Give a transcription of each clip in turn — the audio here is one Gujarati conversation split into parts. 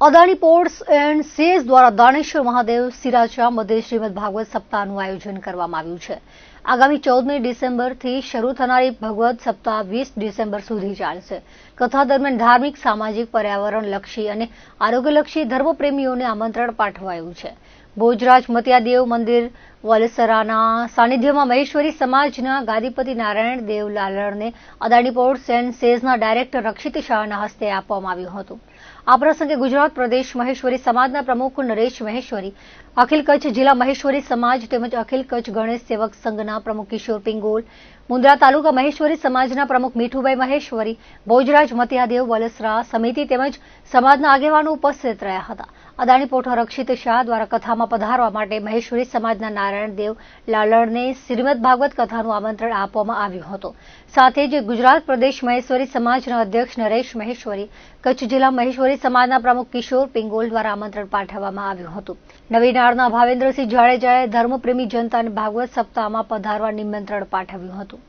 અદાણી પોર્ટ્સ એન્ડ સેઝ દ્વારા દાણેશ્વર મહાદેવ સિરાચા મધ્ય શ્રીમદ ભાગવત સપ્તાહનું આયોજન કરવામાં આવ્યું છે. આગામી ચૌદમી ડિસેમ્બરથી શરૂ થનારી ભગવત સપ્તાહ વીસ ડિસેમ્બર સુધી ચાલશે. કથા દરમિયાન ધાર્મિક, સામાજિક, પર્યાવરણલક્ષી અને આરોગ્યલક્ષી ધર્મપ્રેમીઓને આમંત્રણ પાઠવાયું છે. ભોજરાજ મતિયાદેવ મંદિર, વલસરાના સાનિધ્યમાં મહેશ્વરી સમાજના ગાદીપતિ નારાયણ દેવ લાલણને અદાણી પોર્ટ એન્ડ સેઝના ડાયરેક્ટર રક્ષિત શાહના હસ્તે આપવામાં આવ્યું હતું. આ પ્રસંગે ગુજરાત પ્રદેશ મહેશ્વરી સમાજના પ્રમુખ નરેશ મહેશ્વરી, અખિલ કચ્છ જિલ્લા મહેશ્વરી સમાજ તેમજ અખિલ કચ્છ ગણેશ સેવક સંઘના પ્રમુખ કિશોર પિંગોલ, મુંદ્રા તાલુકા મહેશ્વરી સમાજના પ્રમુખ મીઠુભાઈ મહેશ્વરી, ભોજરાજ મતિયાદેવ વલસરા સમિતિ તેમજ સમાજના આગેવાનો ઉપસ્થિત રહ્યા હતા. અદાણી પોઠો રક્ષિત શાહ દ્વારા કથામાં પધારવા માટે મહેશ્વરી સમાજના નારાયણ દેવ લાલણને શ્રીમદ ભાગવત કથાનું આમંત્રણ આપવામાં આવ્યું હતું. સાથે જ ગુજરાત પ્રદેશ મહેશ્વરી સમાજના અધ્યક્ષ નરેશ મહેશ્વરી, કચ્છ જિલ્લા મહેશ્વરી સમાજના પ્રમુખ કિશોર પિંગોલ દ્વારા આમંત્રણ પાઠવવામાં આવ્યું હતું. નવીનાળના ભાવેન્દ્રસિંહ જાડેજાએ ધર્મપ્રેમી જનતાને ભાગવત સપ્તાહમાં પધારવા નિમંત્રણ પાઠવ્યું હતું.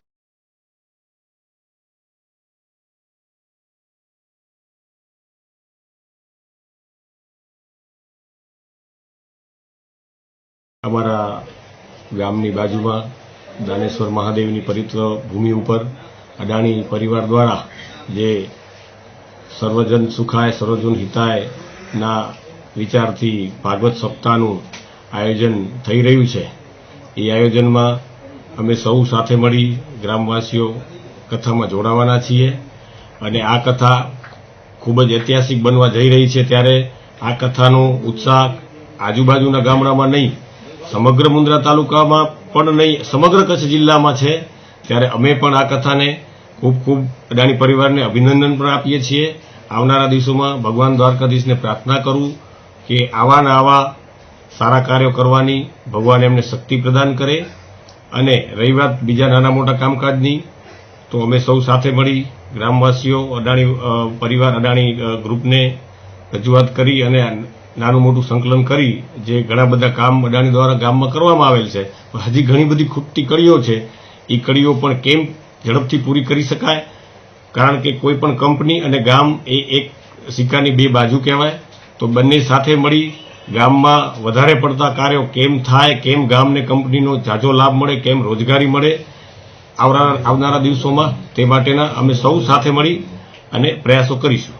અમારા ગામની બાજુમાં દાનેશ્વર મહાદેવની પવિત્ર ભૂમિ ઉપર અદાણી પરિવાર દ્વારા જે સર્વજન સુખાય, સર્વજન હિતાય ના વિચારથી ભાગવત સપ્તાહનું આયોજન થઈ રહ્યું છે. એ આયોજનમાં અમે સૌ સાથે મળી ગ્રામવાસીઓ કથામાં જોડાવાના છીએ અને આ કથા ખૂબ જ ઐતિહાસિક બનવા જઈ રહી છે ત્યારે આ કથાનો ઉત્સાહ આજુબાજુના ગામડામાં નહીં સમગ્ર મુન્દ્રા તાલુકામાં પણ નહીં, સમગ્ર કચ્છ જિલ્લામાં છે. ત્યારે અમે પણ આ કથાને ખૂબ ખૂબ અદાણી પરિવારને અભિનંદન પણ આપીએ છીએ. આવનારા દિવસોમાં ભગવાન દ્વારકાધીશને પ્રાર્થના કરું કે આવા આવા સારા કાર્યો કરવાની ભગવાન એમને શક્તિ પ્રદાન કરે અને રહી વાત બીજા નાના મોટા કામકાજની, તો અમે સૌ સાથે મળી ગ્રામવાસીઓ, અદાણી પરિવાર, અદાણી ગ્રુપને રજૂઆત કરી અને નાનું મોટું સંકલન કરી જે ઘણા બધા કામ અદાણી દ્વારા ગામમાં કરવામાં આવેલ છે. પણ હજી ઘણી બધી ખૂટતી કડીઓ છે. એ કડીઓ પણ કેમ ઝડપથી પૂરી કરી શકાય? કારણ કે કોઈ પણ કંપની અને ગામ એ એક સિક્કાની બે બાજુ કહેવાય. તો બંને સાથે મળી ગામમાં વધારે પડતા કાર્યો કેમ થાય, કેમ ગામને કંપનીનો ઝાઝો લાભ મળે, કેમ રોજગારી મળે આવનારા આવનારા દિવસોમાં તે માટેના અમે સૌ સાથે મળી અને પ્રયાસો કરીશું.